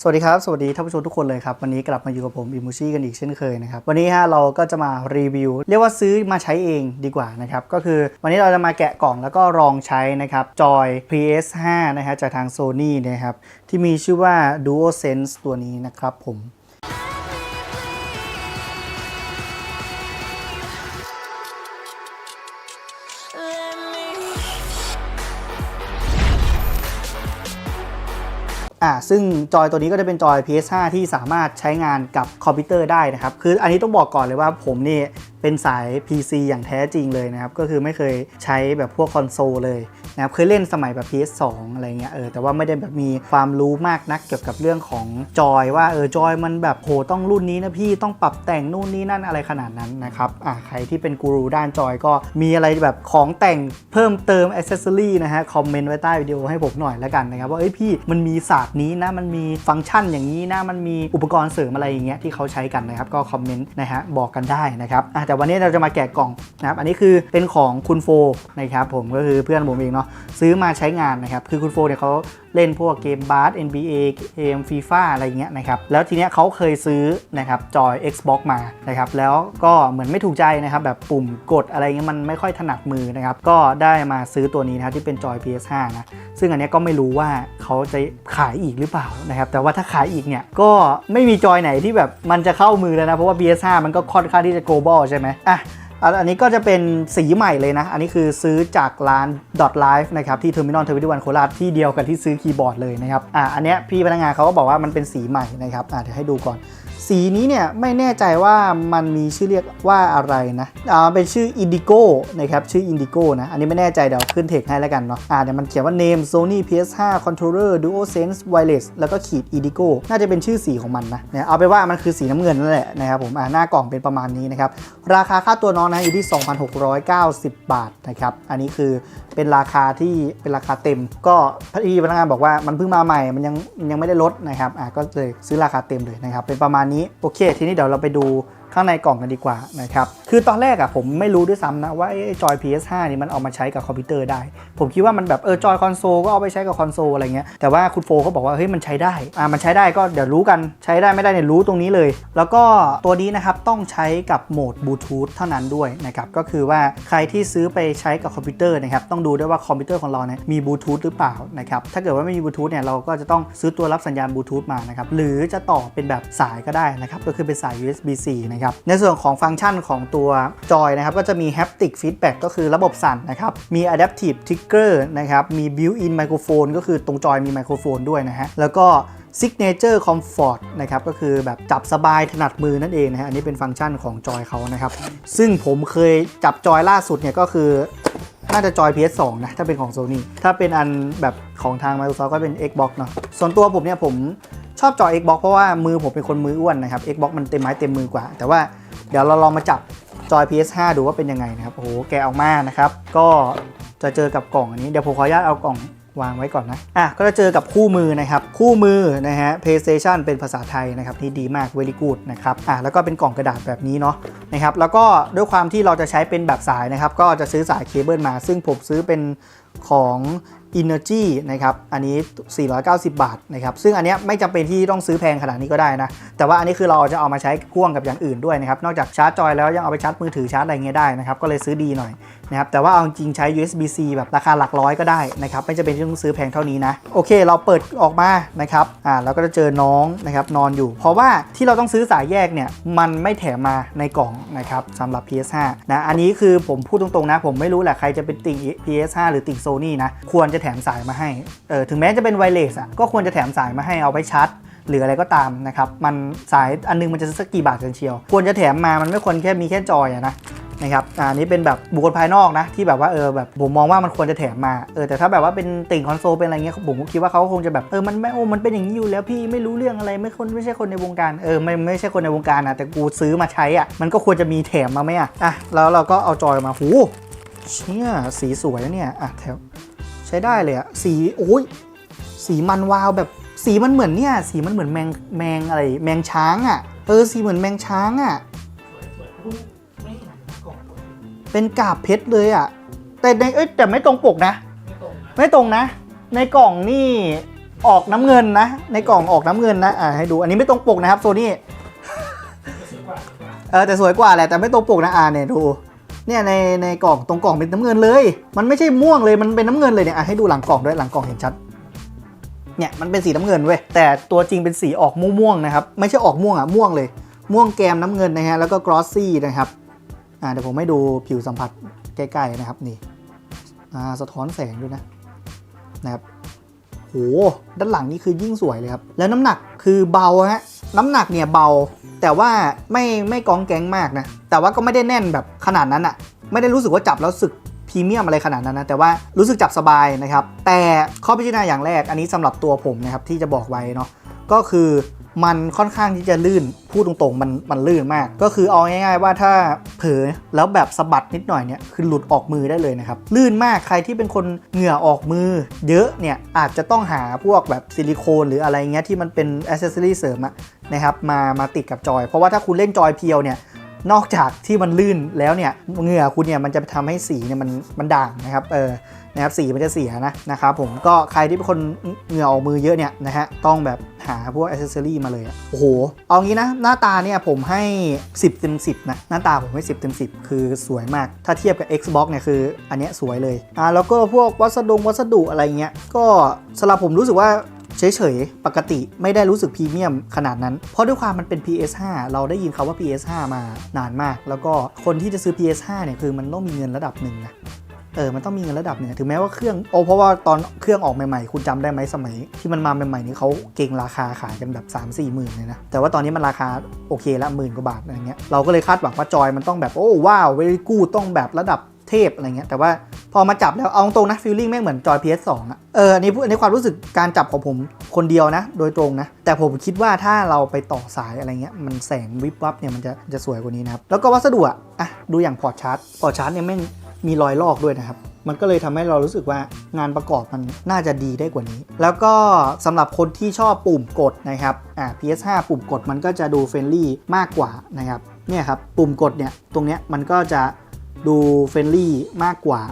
สวัสดีครับ สวัสดีท่านผู้ชมทุกคนเลยครับ วันนี้กลับมาอยู่กับผมอิมูชิกันอีกเช่นเคยนะครับ วันนี้ฮะเราก็จะมารีวิว เรียกว่าซื้อมาใช้เองดีกว่านะครับ ก็คือวันนี้เราจะมาแกะกล่องแล้วก็ลองใช้นะครับจอย PS5 นะฮะจากทาง Sony นะครับที่มีชื่อว่า DualSense ตัวนี้นะครับผม อ่าซึ่งจอยตัวนี้ก็จะเป็นจอย PS5 ที่สามารถใช้งานกับคอมพิวเตอร์ได้นะครับ คืออันนี้ต้องบอกก่อนเลยว่าผมนี่เป็นสาย PC อย่างแท้จริงเลยนะครับ ก็คือไม่เคยใช้แบบพวกคอนโซลเลย นะครับเคยเล่นสมัยแบบ PS2 อะไรเงี้ยเออแต่ว่าไม่ได้แบบมีความรู้มากนักเกี่ยวกับเรื่องของจอยว่าเออจอยมันแบบโหต้องรุ่นนี้นะพี่ต้องปรับแต่งนู่นนี่นั่นอะไรขนาดนั้นนะครับอ่าใครที่เป็นกูรูด้านจอยก็มีอะไรแบบของแต่งเพิ่มเติมอ c เซสซอรี่นะฮะคอมเมนต์ไว้ใต้วิดีโอให้ผมหน่อยแล้วกันนะครับว่าเอ้ยพี่มันมีศาสตร์นี้นะมันมีฟังก์ชันอย่างนี้นะมันมีอุปกรณ์เสริมอะไรอย่างเงี้ยที่เขาใช้กันนะครับก็คอมเมนต์นะฮะบอกกันได้นะครับอะแต่วันนี้เราจะมาแกะกล่องนะครับอันนี้คือเป็นของคุณโฟนะครับผมก็คือเพื่อนผมเองเนาะซื้อมาใช้งานนะครับ คือคุณโฟเนี่ยเขาเล่นพวกเกมบาส NBA เกมฟีฟ่าอะไรเงี้ยนะครับ แล้วทีเนี้ยเขาเคยซื้อนะครับจอย Xbox มานะครับ แล้วก็เหมือนไม่ถูกใจนะครับ แบบปุ่มกดอะไรเงี้ยมันไม่ค่อยถนัดมือนะครับ ก็ได้มาซื้อตัวนี้นะครับที่เป็นจอย PS5 นะ ซึ่งอันเนี้ยก็ไม่รู้ว่าเขาจะขายอีกหรือเปล่านะครับ แต่ว่าถ้าขายอีกเนี่ยก็ไม่มีจอยไหนที่แบบมันจะเข้ามือแล้วนะ เพราะว่า PS5 มันก็ค่อนข้างที่จะ global ใช่ไหมอะ อันนี้ก็จะเป็นสีใหม่เลยนะ อันนี้คือซื้อจากร้าน Dot live นะครับที่ Terminal 21โคราชที่เดียวกันที่ซื้อคีย์บอร์ดเลยนะครับอ่าอันเนี้ยพี่พนักงานเขาก็บอกว่ามันเป็นสีใหม่นะครับอ่าเดี๋ยวให้ดูก่อนสีนี้เนี่ยไม่แน่ใจว่ามันมีชื่อเรียกว่าอะไรนะอ่าเป็นชื่อ Indigo นะครับชื่อ Indigo นะอันนี้ไม่แน่ใจเดี๋ยวขึ้นเทคให้แล้วกันเนาะอ่าเดี๋ยวมันเขียนว่า name Sony PS5 controller DualSense Wireless แล้วก็ขีด Indigo น่าจะเป็นชื่อสีของมันนะเนี่ยเอาไปว่ามันคือสีน้ำเงินนั่นแหละนะครับผมอ่าหน้ากล่องเป็นประมาณนี้นะครับราคาค่าตัวน้องนะอยู่ที่ 2,690 บาทนะครับอันนี้คือ เป็นราคาที่เป็นราคาเต็ม ก็พี่พนักงานบอกว่ามันเพิ่งมาใหม่มันยังมันยังไม่ได้ลดนะครับอะก็เลยซื้อราคาเต็มเลยนะครับเป็นประมาณนี้โอเค ทีนี้เดี๋ยวเราไปดู ข้างในกล่องกันดีกว่านะครับคือตอนแรกอะผมไม่รู้ด้วยซ้ำนะว่าไอ้จอย PS5 นี่มันเอามาใช้กับคอมพิวเตอร์ได้ ผมคิดว่ามันแบบเออจอยคอนโซลก็เอาไปใช้กับคอนโซลอะไรเงี้ยแต่ว่าคุณโฟเขาบอกว่าเฮ้ยมันใช้ได้อ่ามันใช้ได้ก็เดี๋ยวรู้กันใช้ได้ไม่ได้เนี่ยรู้ตรงนี้เลย แล้วก็ตัวนี้นะครับต้องใช้กับโหมดบลูทูธเท่านั้นด้วยนะครับก็คือว่าใครที่ซื้อไปใช้กับคอมพิวเตอร์นะครับต้องดูด้วยว่าคอมพิวเตอร์ของเราเนี่ยมีบลูทูธหรือเปล่านะครับถ้าเกิดว่าไม่มีบลูทูธเนี่ยเราก็จะต้องซื้อตัวรับสัญญาณบลูทูธมานะครับหรือจะต่อเป็นแบบสายก็ได้นะครับก็คือเป็นสาย USB-C นะครับในส่วนของฟังก์ชันของตัวจอยนะครับ ก็จะมี haptic feedback ก็คือระบบสั่นนะครับ มี adaptive trigger นะครับ มี built-in microphone ก็คือตรงจอยมีไมโครโฟนด้วยนะฮะ แล้วก็ Signature Comfort นะครับก็คือแบบจับสบายถนัดมือนั่นเองนะฮะอันนี้เป็นฟังก์ชันของจอยเขานะครับ ซึ่งผมเคยจับจอยล่าสุดเนี่ยก็คือน่าจะจอย PS2 นะ ถ้าเป็นของ Sony ถ้าเป็นอันแบบของทาง Microsoft ก็เป็น Xbox เนาะส่วนตัวผมเนี่ยผม ชอบจอย Xbox เพราะว่ามือผมเป็นคนมืออ้วนนะครับ Xbox มันเต็มไม้เต็มมือกว่า แต่ว่าเดี๋ยวเราลองมาจับจอย PS5 ดูว่าเป็นยังไงนะครับ โอ้โห แกออกมานะครับ ก็จะเจอกับกล่องอันนี้ เดี๋ยวผมขออนุญาตเอากล่องวางไว้ก่อนนะ อะ ก็จะเจอกับคู่มือนะครับ คู่มือนะฮะ PlayStation เป็นภาษาไทยนะครับที่ดีมาก very good นะครับ อะ แล้วก็เป็นกล่องกระดาษแบบนี้เนาะ นะครับ แล้วก็ด้วยความที่เราจะใช้เป็นแบบสายนะครับ ก็จะซื้อสายเคเบิลมา ซึ่งผมซื้อเป็นของ Energy นะครับอันนี้ 490 บาทนะครับซึ่งอันนี้ไม่จำเป็นที่ต้องซื้อแพงขนาดนี้ก็ได้นะ แต่ว่าอันนี้คือเราจะเอามาใช้พ่วงกับอย่างอื่นด้วยนะครับนอกจากชาร์จจอยแล้วยังเอาไปชาร์จมือถือชาร์จอะไรเงี้ยได้นะครับก็เลยซื้อดีหน่อยนะครับแต่ว่าเอาจริงใช้ USB-C แบบราคาหลักร้อยก็ได้นะครับไม่จำเป็นที่ต้องซื้อแพงเท่านี้นะ โอเค เราเปิดออกมานะครับอ่าเราก็จะเจอน้องนะครับนอนอยู่ เพราะว่าที่เราต้องซื้อสายแยกเนี่ยมันไม่แถมมาในกล่องนะครับสำหรับ PS5 นะอันนี้คือผมพูดตรงๆนะ ผมไม่รู้แหละใครจะเป็นติ่ง PS5 หรือติ่ง Sony นะควรจะแถมสายมาให้เออถึงแม้จะเป็นไวเลสอะก็ควรจะแถมสายมาให้เอาไว้ชาร์จหรืออะไรก็ตามนะครับ มันสายอันนึงมันจะสักกี่บาทกันเชียว ควรจะแถมมา มันไม่ควรแค่มีแค่จอยอะนะ นะครับอ่าอันนี้เป็นแบบบุคคลภายนอกนะ ที่แบบว่าเออแบบผมมองว่ามันควรจะแถมมาเออแต่ถ้าแบบว่าเป็นติ่งคอนโซลเป็นอะไรเงี้ยผมคิดว่าเขาคงจะแบบเออมันไม่โอ้มันเป็นอย่างนี้อยู่แล้วพี่ไม่รู้เรื่องอะไรไม่คนไม่ใช่คนในวงการเออไม่ไม่ใช่คนในวงการนะแต่กูซื้อมาใช้อะมันก็ควรจะมีแถมมาไหมอะอะแล้วเราก็เอาจอยมาหูเชี่ยสีสวยเนี่ยอะแถวใช้ได้เลยอะสีโอ้ยสีมันวาวแบบสีมันเหมือนเนี่ยสีมันเหมือนแมงแมงอะไรแมงช้างอะเออสีเหมือนแมงช้างอะ เป็นกาบเพชรเลยอะ แต่ในเอ้ยแต่ไม่ตรงปกนะ ไม่ตรงนะ ในกล่องนี่ออกน้ำเงินนะ ในกล่องออกน้ำเงินนะอ่าให้ดูอันนี้ไม่ตรงปกนะครับโซนี่เออแต่สวยกว่าแหละแต่ไม่ตรงปกนะอ่าเนี่ยดูเนี่ยในในกล่องตรงกล่องเป็นน้ำเงินเลย มันไม่ใช่ม่วงเลยมันเป็นน้ำเงินเลยเนี่ยอะให้ดูหลังกล่องด้วยหลังกล่องเห็นชัดเนี่ยมันเป็นสีน้ำเงินเว้ยแต่ตัวจริงเป็นสีออกม่วงๆนะครับไม่ใช่ออกม่วงอะม่วงเลย ม่วงแกมน้ำเงินนะฮะแล้วก็กรอสซี่นะครับอ่า เดี๋ยวผมให้ดูผิวสัมผัสใกล้ๆนะครับนี่สะท้อนแสงด้วยนะนะครับโหด้านหลังนี่คือยิ่งสวยเลยครับ แล้วน้ำหนักคือเบาฮะน้ำหนักเนี่ยเบา แต่ว่าไม่ไม่กองแกงมากนะแต่ว่าก็ไม่ได้แน่นแบบขนาดนั้นอะไม่ได้รู้สึกว่าจับแล้วสึกพรีเมียมอะไรขนาดนั้นนะแต่ว่ารู้สึกจับสบายนะครับแต่ข้อพิจารณาอย่างแรกอันนี้สำหรับตัวผมนะครับที่จะบอกไว้เนาะก็คือ มันค่อนข้างที่จะลื่น พูดตรงๆ มันมันลื่นมาก ก็คือเอาง่าย ๆ ว่าถ้าเผลอแล้วแบบสะบัดนิดหน่อยเนี่ยคือหลุดออกมือได้เลยนะครับ ลื่นมากใครที่เป็นคนเหงื่อออกมือ เยอะเนี่ยอาจจะต้องหาพวกแบบซิลิโคนหรืออะไรเงี้ยที่มันเป็นอ c เซสซอรีเสริมอะนะครับมามาติดกับจอย เพราะว่าถ้าคุณเล่นจอยเพียวเนี่ย นอกจากที่มันลื่นแล้วเนี่ยเหงื่อคุณเนี่ยมันจะทำให้สีเนี่ยมันมันด่างนะครับเออนะครับสีมันจะเสียนะนะครับผมก็ใครที่เป็นคนเหงื่อออกมือเยอะเนี่ยนะฮะต้องแบบหาพวกอ c เซอรี่มาเลยอะโอ้โห เอางี้นะ หน้าตาเนี่ยผมให้ 10 เต็ม 10 นะ หน้าตาผมให้ 10 เต็ม 10 คือสวยมาก ถ้าเทียบกับ Xbox เนี่ยคืออันเนี้ยสวยเลย อ่าแล้วก็พวกวัสดุวัสดุอะไรเงี้ย ก็สำหรับผมรู้สึกว่า เฉยๆ ปกติไม่ได้รู้สึกพรีเมียมขนาดนั้น เพราะด้วยความมันเป็น PS5 เราได้ยินคาว่า PS5 มานานมาก แล้วก็คนที่จะซื้อ PS5 เนี่ยคือมันต้องมีเงินระดับหนึ่งนะเออ มันต้องมีเงินระดับหนึ่งถึงแม้ว่าเครื่อง โอ้ เพราะว่าตอนเครื่องออกใหม่ๆ คุณจำได้ไหมสมัย ที่มันมาใหม่ๆนี่เขาเก่งราคาขายกันแบบ3 4หมื่นเลยนะ แต่ว่าตอนนี้มันราคาโอเคละหมื่นกว่าบาทอะไรเงี้ย เราก็เลยคาดหวังว่าจอยมันต้องแบบ โอ้ ว้าว เวลี่กูต้องแบบระดับ ทพอะไรเงี้ยแต่ว่าพอมาจับแล้วเอาตรงนะฟีลลิ่งแม่เหมือนจอย PS2 อะเอออันนี้พูดอันนี้ความรู้สึกการจับของผมคนเดียวนะ โดยตรงนะ แต่ผมคิดว่าถ้าเราไปต่อสายอะไรเงี้ยมันแสงวิบวับเนี่ยมันจะจะสวยกว่านี้นะครับ แล้วก็วัสดุอะอะดูอย่างพอร์ตชาร์จพอร์ตชาร์จเนี่ยแม่งมีรอยลอกด้วยนะครับมันก็เลยทำให้เรารู้สึกว่างานประกอบมันน่าจะดีได้กว่านี้ แล้วก็สำหรับคนที่ชอบปุ่มกดนะครับอ่า PS5 ปุ่มกดมันก็จะดูเฟรนลี่มากกว่านะครับเนี่ยครับปุ่มกดเนี่ยตรงเนี้ยมันก็จะ ดูเฟรนลี่มากกว่า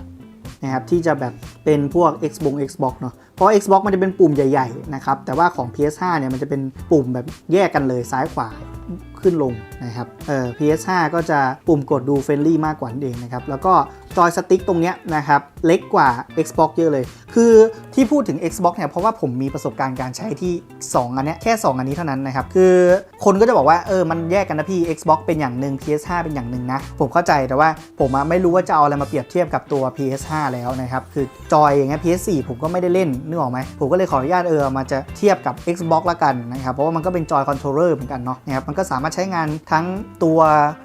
นะครับที่จะแบบเป็นพวก Xbox Xbox เนาะเพราะ Xbox มันจะเป็นปุ่มใหญ่ๆนะครับแต่ว่าของ PS5 เนี่ยมันจะเป็นปุ่มแบบแยกกันเลยซ้ายขวาขึ้นลงนะครับเอ่อ PS5 ก็จะปุ่มกดดูเฟรนลี่มากกว่านั่นเองนะครับแล้วก็ จอยสติ๊กตรงเนี้ยนะครับเล็กกว่า Xbox เยอะเลย คือที่พูดถึง Xbox เนี่ยเพราะว่าผมมีประสบการณ์การใช้ที่ 2 อันเนี้ยแค่ 2 อันนี้เท่านั้นนะครับ คือคนก็จะบอกว่าเออมันแยกกันนะพี่ Xbox เป็นอย่างหนึ่ง PS5 เป็นอย่างหนึ่งนะ ผมเข้าใจแต่ว่าผมไม่รู้ว่าจะเอาอะไรมาเปรียบเทียบกับตัว PS5 แล้วนะครับคือจอยอย่างเงี้ย PS4 ผมก็ไม่ได้เล่นนึกออกไหมผมก็เลยขออนุญาตเออมาจะเทียบกับ Xbox ละกันนะครับเพราะว่ามันก็เป็นจอยคอนโทรลเลอร์เหมือนกันเนาะนะครับมันก็สามารถใช้งานทั้งตัว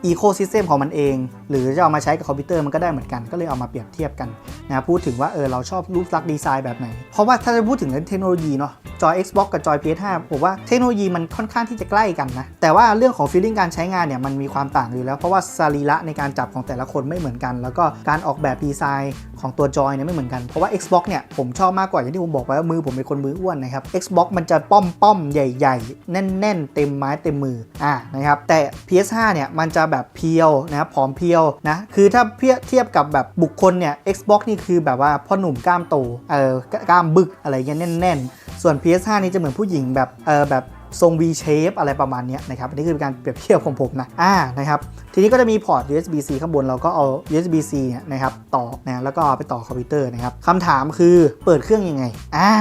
Ecosystem ของมันเอง หรือจะเอามาใช้กับคอมพิวเตอร์มันก็ได้เหมือนกันก็เลยเอามาเปรียบเทียบกันนะครับพูดถึงว่าเออเราชอบรูปลักษณ์ดีไซน์แบบไหน เพราะว่าถ้าจะพูดถึงเรื่องเทคโนโลยีเนาะจอย Xbox กับจอย PS5 ผมว่าเทคโนโลยีมันค่อนข้างที่จะใกล้กันนะ แต่ว่าเรื่องของ feeling การใช้งานเนี่ยมันมีความต่างอยู่แล้ว เพราะว่าสรีระในการจับของแต่ละคนไม่เหมือนกัน แล้วก็การออกแบบดีไซน์ของตัวจอยเนี่ยไม่เหมือนกัน เพราะว่า Xbox เนี่ยผมชอบมากกว่าอย่างที่ผมบอกไว้ว่ามือผมเป็นคนมืออ้วนนะครับ Xbox มันจะป้อมป้อมๆใหญ่ ๆ แน่น ๆ เต็มไม้เต็มมืออ่านะครับแต่ PS5 เนี่ยมันจะแบบเพียวนะครับผอมเพียวนะคือถ้าเทียบเทียบกับแบบบุคคลเนี่ย Xbox นี่คือแบบว่าพ่อหนุ่มกล้ามโตเออกล้ามบึกอะไรเงี้ยแน่น ๆ ส่วน PS5 นี่จะเหมือนผู้หญิงแบบเออแบบ ทรง V shape อะไรประมาณนี้นะครับ อันนี้คือการเปรียบเทียบของผมนะ อ่า นะครับ ทีนี้ก็จะมีพอร์ต USB-C ข้างบนเราก็เอา USB-C เนี่ยนะครับต่อนะแล้วก็เอาไปต่อคอมพิวเตอร์นะครับคำถามคือเปิดเครื่องยังไง อ่า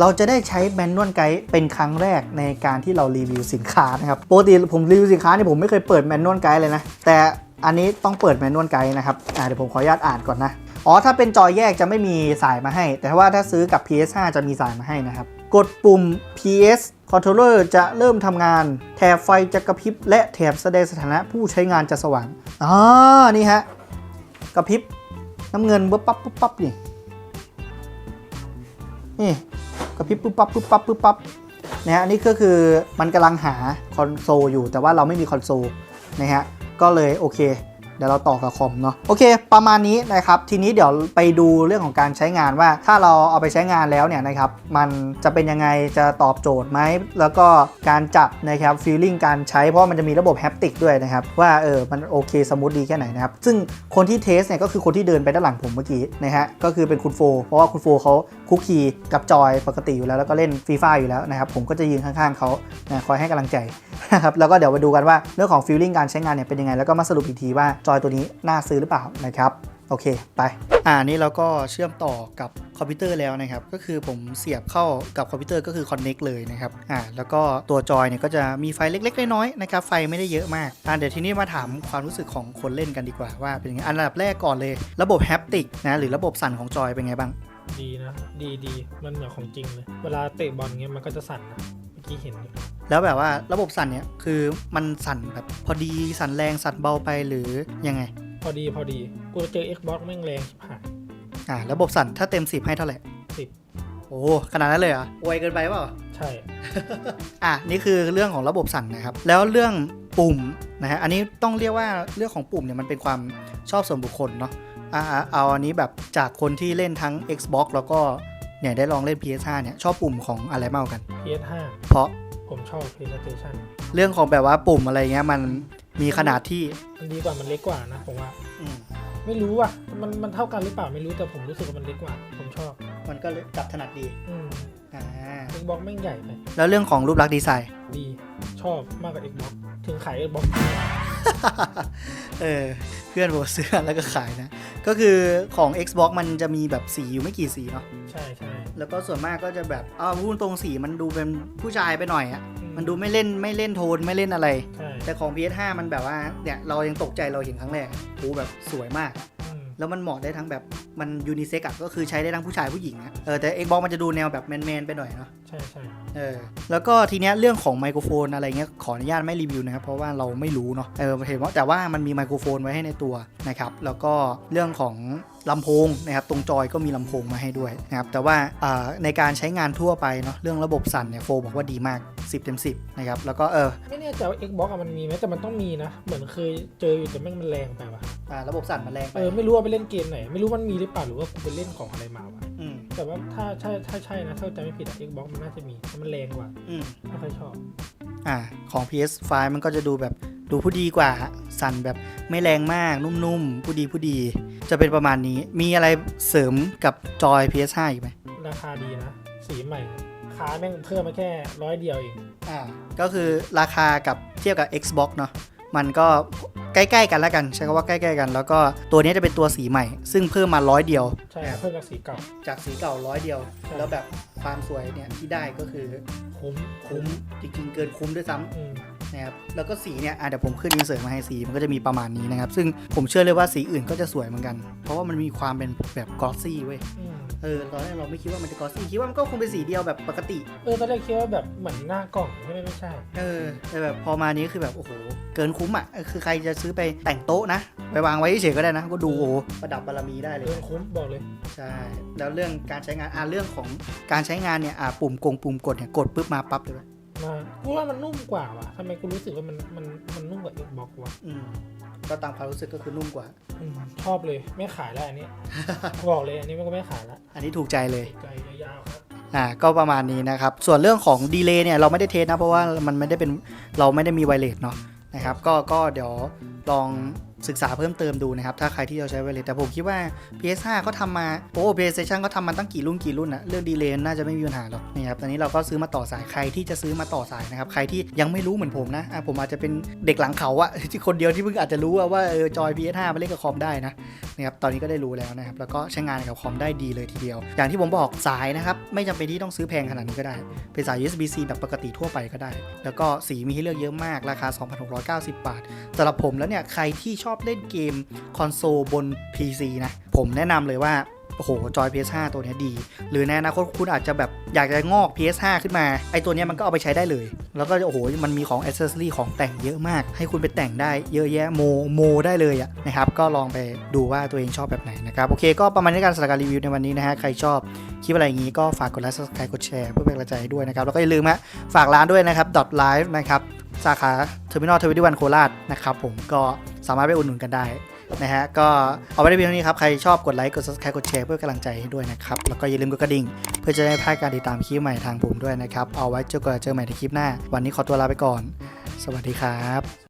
เราจะได้ใช้แมนนวลไกด์เป็นครั้งแรกในการที่เรารีวิวสินค้านะครับปกติผมรีวิวสินค้าเนี่ยผมไม่เคยเปิดแมนนวลไกด์เลยนะ แต่อันนี้ต้องเปิดแมนนวลไกด์นะครับ อ่า เดี๋ยวผมขออนุญาตอ่านก่อนนะ อ๋อ ถ้าเป็นจอแยกจะไม่มีสายมาให้ แต่ว่าถ้าซื้อกับ PS5 จะมีสายมาให้นะครับ กดปุ่ม PS Controller จะเริ่มทำงาน แถบไฟจะกระพริบ และแถบแสดงสถานะผู้ใช้งานจะสว่างอ๋อนี่ฮะ กระพริบน้ำเงินปุ๊บปั๊บปุ๊บปั๊บนี่ นี่ กระพริบปุ๊บปั๊บปุ๊บปั๊บปุ๊บปั๊บนะฮะนี่ก็คือมันกำลังหาคอนโซลอยู่แต่ว่าเราไม่มีคอนโซลนะฮะ ก็เลยโอเค เดี๋ยวเราต่อกับคอมเนาะโอเค ประมาณนี้นะครับทีนี้เดี๋ยวไปดูเรื่องของการใช้งานว่า ถ้าเราเอาไปใช้งานแล้วเนี่ยนะครับมันจะเป็นยังไงจะตอบโจทย์ไหมแล้วก็การจับนะครับฟีลลิ่งการใช้เพราะมันจะมีระบบแฮปติกด้วยนะครับว่าเออมันโอเคสมูทดีแค่ไหนนะครับซึ่งคนที่เทสเนี่ยก็คือคนที่เดินไปด้านหลังผมเมื่อกี้นะฮะก็คือเป็นคุณโฟเพราะว่าคุณโฟเขาคุกคีกับจอยปกติอยู่แล้วแล้วก็เล่นฟีฟ่าอยู่แล้วนะครับผมก็จะยืนข้างๆเขานะคอยให้กำลังใจนะครับแล้วก็เดี๋ยวมาดูกันว่าเรื่องของฟีลลิ่งการใช้งานเนี่ยเป็นยังไงแล้วก็มาสรุปอีกทีว่าจอยตัวนี้น่าซื้อหรือเปล่านะครับโอเคไป อ่านี่เราก็เชื่อมต่อกับคอมพิวเตอร์แล้วนะครับ ก็คือผมเสียบเข้ากับคอมพิวเตอร์ก็คือ Connect เลยนะครับ อ่า แล้วก็ตัวจอยเนี่ยก็จะมีไฟเล็กๆ น้อยๆนะครับ ไฟไม่ได้เยอะมาก อ่าเดี๋ยวทีนี้มาถามความรู้สึกของคนเล่นกันดีกว่าว่าเป็นยังไง อันดับแรกก่อนเลย ระบบแฮปติกนะ หรือระบบสั่นของจอยเป็นไงบ้าง ดีนะ ดีดี มันเหมือนของจริงเลย เวลาเตะบอลเงี้ยมันก็จะสั่นนะ เมื่อกี้เห็นอยู่แล้วแบบว่าระบบสั่นเนี่ยคือมันสั่นแบบพอดีสั่นแรงสั่นเบาไปหรือยังไง พอดีพอดีกูเจอ Xbox แม่งแรงชิบหายอ่าระบบสั่นถ้าเต็ม10ให้เท่าไหร่สิบโอ้ขนาดนั้นเลยเหรอไวเกินไปเปล่าใช่ อะนี่คือเรื่องของระบบสั่นนะครับ แล้วเรื่องปุ่มนะฮะอันนี้ต้องเรียกว่าเรื่องของปุ่มเนี่ยมันเป็นความชอบส่วนบุคคลเนาะอะอะเอาอันนี้แบบจากคนที่เล่นทั้ง Xbox แล้วก็ เนี่ยได้ลองเล่น PS5 เนี่ยชอบปุ่มของอะไรมากกว่ากัน PS5 เพราะผมชอบ PlayStation เรื่องของแบบว่าปุ่มอะไรเงี้ยมันมีขนาดที่มันดีกว่ามันเล็กกว่านะผมว่าอืมไม่รู้ว่ะมันมันเท่ากันหรือเปล่าไม่รู้แต่ผมรู้สึกว่ามันเล็กกว่า ผมชอบ มันก็เลยจับถนัดดีอืมอ่า Xbox แม่งใหญ่ไปแล้วเรื่องของรูปลักษณ์ดีไซน์ ดีชอบมากกว่า Xbox ถึงขาย Xbox เออเพื่อนบอกเสื้อแล้วก็ขายนะ ก็คือของ Xbox มันจะมีแบบสีอยู่ไม่กี่สีเนาะใช่ใช่แล้วก็ส่วนมากก็จะแบบอ้าวพูดตรงสีมันดูเป็นผู้ชายไปหน่อยอะอืมันดูไม่เล่นไม่เล่นโทนไม่เล่นอะไร ใช่แต่ของ PS5 มันแบบว่าเนี่ยเรายังตกใจเราเห็นครั้งแรกโอ้แบบสวยมาก อืมแล้วมันเหมาะได้ทั้งแบบมันยูนิเซ็กอะก็คือใช้ได้ทั้งผู้ชายผู้หญิงอะเออแต่ Xbox มันจะดูแนวแบบแมนๆไปหน่อยเนาะใช่ใช่เออแล้วก็ทีเนี้ยเรื่องของไมโครโฟนอะไรเงี้ยขออนุญาตไม่รีวิวนะครับ เพราะว่าเราไม่รู้เนาะเออเห็นว่าแต่ว่ามันมีไมโครโฟนไว้ให้ในตัวนะครับ แล้วก็เรื่องของลำโพงนะครับตรงจอยก็มีลำโพงมาให้ด้วยนะครับแต่ว่าอ่าในการใช้งานทั่วไปเนาะเรื่องระบบสั่นเนี่ยโฟบอกว่าดีมาก 10เต็ม10นะครับแล้วก็เออไม่แน่ใจว่า Xbox อะมันมีไหมแต่มันต้องมีนะ เหมือนเคยเจออยู่แต่แม่งมันแรงไปว่ะอ่าระบบสั่นมันแรงไปเออไม่รู้ว่าไปเล่นเกมไหนไม่รู้มันมีหรือเปล่าหรือว่ากูไปเล่นของอะไรมาวะอืม แต่ว่าถ้าใช่ถ้าใช่นะถ้าจำไม่ผิดอะ Xbox มันน่าจะมีเพราะมันแรงกว่าอืมไม่ค่อยชอบ อ่า ของ PS5 มันก็จะดูแบบดูผู้ดีกว่า สั่นแบบไม่แรงมากนุ่มๆ ผู้ดีผู้ดี จะเป็นประมาณนี้ มีอะไรเสริมกับจอย PS5 อีกไหม ราคาดีนะ สีใหม่ค้าแม่งเพิ่มมาแค่ร้อยเดียวเอง อ่า ก็คือราคากับเทียบกับ Xbox เนาะ มันก็ ใกล้ๆกันแล้วกัน ใช้คำว่าใกล้ๆกัน แล้วก็ตัวนี้จะเป็นตัวสีใหม่ ซึ่งเพิ่มมาร้อยเดียว ใช่เพิ่มจากสีเก่า จากสีเก่าร้อยเดียวใช่แล้วแบบความสวยเนี่ยที่ได้ก็คือคุ้มคุ้มจริงๆเกินคุ้มด้วยซ้ำอืมนะครับแล้วก็สีเนี่ยอะเดี๋ยวผมขึ้นอินเสิร์ตมาให้สีมันก็จะมีประมาณนี้นะครับ ซึ่งผมเชื่อเลยว่าสีอื่นก็จะสวยเหมือนกัน เพราะว่ามันมีความเป็นแบบกลอสซี่เว้ยอืม เออตอนแรกเราไม่คิดว่ามันจะกลอสซี่คิดว่ามันก็คงเป็นสีเดียวแบบปกติ เออตอนแรกคิดว่าแบบเหมือนหน้ากล่องไม่ไม่ใช่ เออแต่แบบพอมานี้คือแบบโอ้โหเกินคุ้มอะเออคือใครจะซื้อไปแต่งโต๊ะนะไปวางไว้เฉยๆก็ได้นะ ก็ดูโอ้โหประดับบารมีได้เลยเรื่องคุ้มบอกเลยใช่ แล้วเรื่องการใช้งานอะเรื่องของการใช้งานเนี่ยอะปุ่มกงปุ่มกดเนี่ยกดปุ๊บมาปั๊บเลยเว้ยมากูว่ามันนุ่มกว่าว่ะทำไมกูรู้สึกว่ามันมันมันนุ่มกว่า Xbox วะอืม ก็ตามความรู้สึกก็คือนุ่มกว่า อืมชอบเลยไม่ขายแล้วอันนี้ บอกเลยอันนี้มันก็ไม่ขายละอันนี้ถูกใจเลยใจยาวๆครับ อ่าก็ประมาณนี้นะครับ ส่วนเรื่องของดีเลย์เนี่ยเราไม่ได้เทสนะ เพราะว่ามันไม่ได้เป็นเราไม่ได้มีไวเลสเนาะนะครับก็ก็เดี๋ยวลอง ศึกษาเพิ่มเติมดูนะครับ ถ้าใครที่เราใช้ไวเลสแต่ผมคิดว่า PS5 เขาทำมาโอ้ PlayStation เขาทำมาตั้งกี่รุ่นกี่รุ่นอะเรื่องดีเลย์น่าจะไม่มีปัญหาหรอกนี่ครับตอนนี้เราก็ซื้อมาต่อสายใครที่จะซื้อมาต่อสายนะครับใครที่ยังไม่รู้เหมือนผมนะอะผมอาจจะเป็นเด็กหลังเขาอะที่คนเดียวที่เพิ่งอาจจะรู้ว่าเออจอย PS5 มาเล่นกับคอมได้นะนะครับตอนนี้ก็ได้รู้แล้วนะครับแล้วก็ใช้งานกับคอมได้ดีเลยทีเดียว อย่างที่ผมบอกสายนะครับไม่จำเป็นที่ต้องซื้อแพงขนาดนี้ก็ได้เป็นสาย USB-C แบบปกติทั่วไปก็ได้ แล้วก็สีมีให้เลือกเยอะมากราคา 2,690 บาทสำหรับผมแล้วเนี่ยใครที่ชอบเล่นเกมคอนโซลบน PC นะ ผมแนะนำเลยว่า โอ้โห จอย PS5 ตัวเนี้ยดี หรือในอนาคตคุณอาจจะแบบอยากจะงอก PS5 ขึ้นมา ไอตัวเนี้ยมันก็เอาไปใช้ได้เลย แล้วก็โอ้โห มันมีของอ c เซ s ซอรี่ของแต่งเยอะมาก ให้คุณไปแต่งได้เยอะแยะโมโมได้เลยอะนะครับ ก็ลองไปดูว่าตัวเองชอบแบบไหนนะครับ โอเค ก็ประมาณนี้การสถานการรีวิวในวันนี้นะฮะ ใครชอบคลิปอะไรอย่างงี้ก็ฝากกดไลค์ subscribe กดแชร์เพื่อเป็นกำลังใจให้ด้วยนะครับ แล้วก็อย่าลืมฮะฝากร้านด้วยนะครับ live นะครับสาขาเทอร์มินอลทวิตวันโคราชนะครับผมก็ สามารถไปอุดหนุนกันได้นะฮะก็เอาไว้ได้เพียงเท่านี้ครับ ใครชอบกดไลค์กด subscribe กดแชร์เพื่อกำลังใจให้ด้วยนะครับ แล้วก็อย่าลืมกดกระดิ่ง เพื่อจะได้พลาดการติดตามคลิปใหม่ทางผมด้วยนะครับ เอาไว้เจอกันเจอใหม่ในคลิปหน้า วันนี้ขอตัวลาไปก่อน สวัสดีครับ